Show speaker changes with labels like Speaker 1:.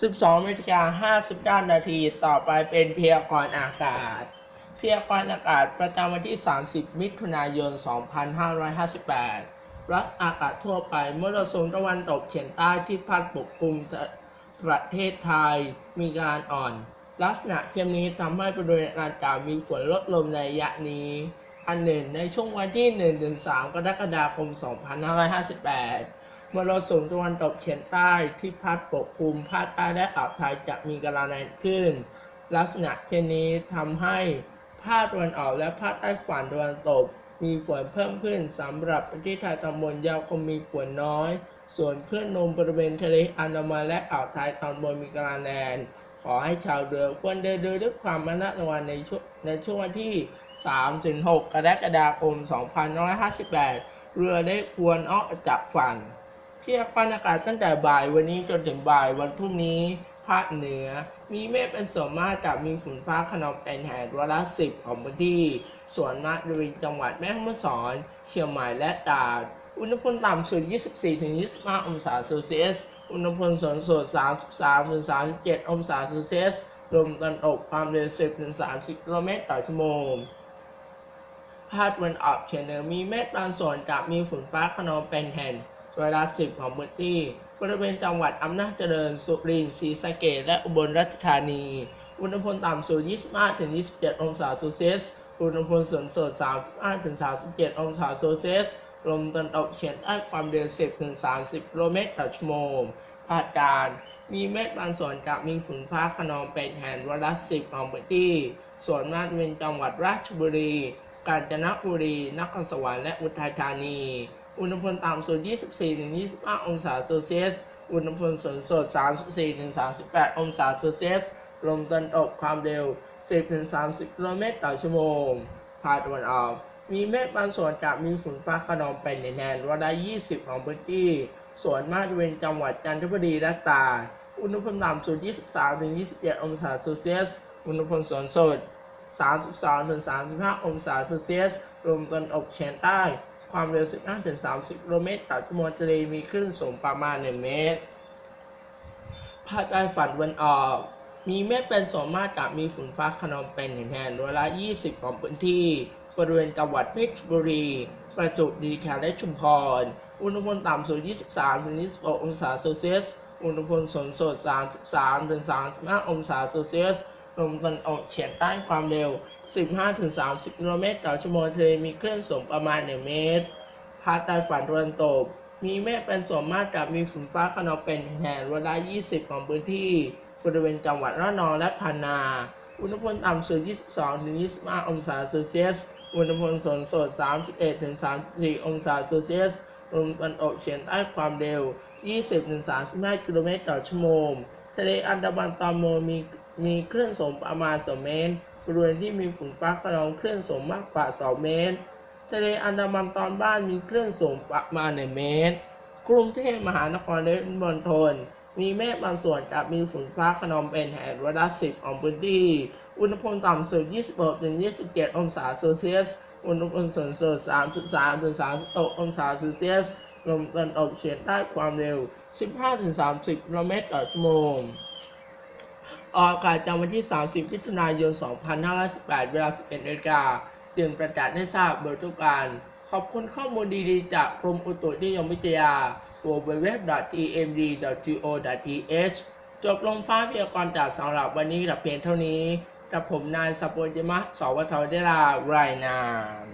Speaker 1: 12นาฬิกา59 นาที ต่อไปเป็นพยากรณ์อากาศ พยากรณ์อากาศประจำวันที่ 30 มิถุนายน 2558 รัสอากาศทั่วไปมรสุมตะวันตกเฉียงใต้ที่พัดปกคลุมประเทศไทยมีการอ่อน ลักษณะเช่นนี้ทำให้บริเวณอากาศมีฝนลดลงในระยะนี้ อันหนึ่งในช่วงวันที่ 1-3 กรกฎาคม 2558 มรสุมตะวันตกเฉียงใต้ที่พัดปกคลุมภาคใต้และอ่าวไทยจะมีกำลังแรงขึ้น ลักษณะเช่นนี้ทำให้ภาคตะวันออกและภาคใต้ฝั่งตะวันตก มีฝนเพิ่มขึ้นสำหรับประเทศไทยตอนบนยังคงมีฝนน้อย ส่วนคลื่นลมบริเวณทะเลอันดามันและอ่าวไทยตอนบนมีกำลังแรงขอให้ชาวเรือควรเดินเรือด้วยความระมัดระวังในช่วงในช่วงวันที่ 3-6 กรกฎาคม 2558 เรือได้ควรออกจากฝั่ง พยากรณ์อากาศตั้งแต่บ่ายวันนี้จนถึงบ่ายวันพรุ่งนี้ ภาคเหนือ มีเมฆเป็นส่วนมากกับมีฝนฟ้าขนองเป็นแห่งร้อยละสิบของพื้นที่ ส่วนมากบริเวณจังหวัดแม่ฮ่องสอน เชียงใหม่และตราด อุณหภูมิต่ำสุด 24-25 องศาเซลเซียส อุณหภูมิสูงสุด 33-37 องศาเซลเซียส ลมตะวันออกความเร็ว 10-30 กิโลเมตรต่อชั่วโมงภาคตะวันออกเฉียงเหนือมีเมฆบางส่วนกับมีฝนฟ้าขนองเป็นแห่ง ร้อยละสิบของพื้นที่บริเวณจังหวัดอำนาจเจริญ สุรินทร์ศรีสะเกษและอุบลราชธานี อุณหภูมิต่ำสุด 25-27 องศาเซลเซียส อุณหภูมิสูงสุด 35-37 องศาเซลเซียส ลมตะวันตกเฉียงใต้ความเร็ว 10-30 กิโลเมตรต่อชั่วโมงภาคกลางมีเมฆบางส่วนกับมีฝนฟ้าขนองเป็นแห่งร้อยละสิบของพื้นที่ ส่วนมากเป็นจังหวัดราชบุรี กาญจนบุรี นครสวรรค์และอุทัยธานี อุณหภูมิต่ำสุด 24-25 องศาเซลเซียส อุณหภูมิสูงสุด 34-38 องศาเซลเซียส ลมตะวันตกความเร็ว 10-30 กิโลเมตรต่อชั่วโมง ภาคตะวันออก มีเมฆบางส่วนกับมีฝนฟ้าขนองเป็นแน่นๆร้อยละ20 ของพื้นที่ ส่วนมากบริเวณจังหวัดจันทบุรีและตราดอุณหภูมิต่ำสุด 23-27 องศาเซลเซียส อุณหภูมิสูงสุด 32-35 องศาเซลเซียส ลมตะวันออกเฉียงใต้ ความเร็ว 15-30กิโลเมตรต่อชั่วโมงทะเลมีคลื่นสูงประมาณ 1 เมตร ภาคใต้ฝั่งตะวันออก มีเมฆเป็นส่วนมากกับมีฝนฟ้าขนองเป็นแห่งร้อยละ 20 ของพื้นที่ บริเวณจังหวัดเพชรบุรี ประจวบคีรีขันธ์และชุมพร อุณหภูมิต่ำสุด 23-26 องศาเซลเซียส อุณหภูมิสูงสุด 33-35 องศาเซลเซียส ลมตะวันออกเฉียงใต้ความเร็ว 15-30 กิโลเมตรต่อชั่วโมงทะเลมีคลื่นสูงประมาณ 1 เมตรภาคใต้ฝั่งตะวันตก มีเมฆเป็นส่วนมากกับมีฝนฟ้าขนองเป็นแห่งร้อยละ20 ของพื้นที่ บริเวณจังหวัดระนองและพังงาอุณหภูมิต่ำสุด 22-25 องศาเซลเซียส อุณหภูมิสูงสุด 31-34 องศาเซลเซียส ลมตะวันออกเฉียงใต้ความเร็ว 20-35 กิโลเมตรต่อชั่วโมง ทะเลอันดามันตอนบนมี มีคลื่นสูงประมาณ 2 เมตร บริเวณที่มีฝนฟ้าขนองคลื่นสูงมากกว่า 2 เมตร ทะเลอันดามันตอนบ้านมีคลื่นสูงประมาณ 1 เมตร กรุงเทพมหานครและมณฑลมีเมฆบางส่วนกับมีฝนฟ้าขนองเป็นแห่งร้อยละสิบของพื้นที่ อุณหภูมิต่ำสุด 26-27 องศาเซลเซียส อุณหภูมิสูงสุด 33-36 องศาเซลเซียส ลมตะวันออกเฉียงใต้ความเร็ว 15-30 กิโลเมตรต่อชั่วโมง ออกอากาศจากวันที่ 30มิถุนายน 2518 เวลา 11นาฬิกาจึงประกาศให้ทราบโดยทุกการ ขอบคุณข้อมูลดีๆ จากกรมอุตุนิยมวิทยา www.tmd.go.th จบลงฟ้าพยากรณ์จากสำหรับวันนี้กับเพียงเท่านี้ กับผมนายสปุญจิมะสวัทวเดลารายนาม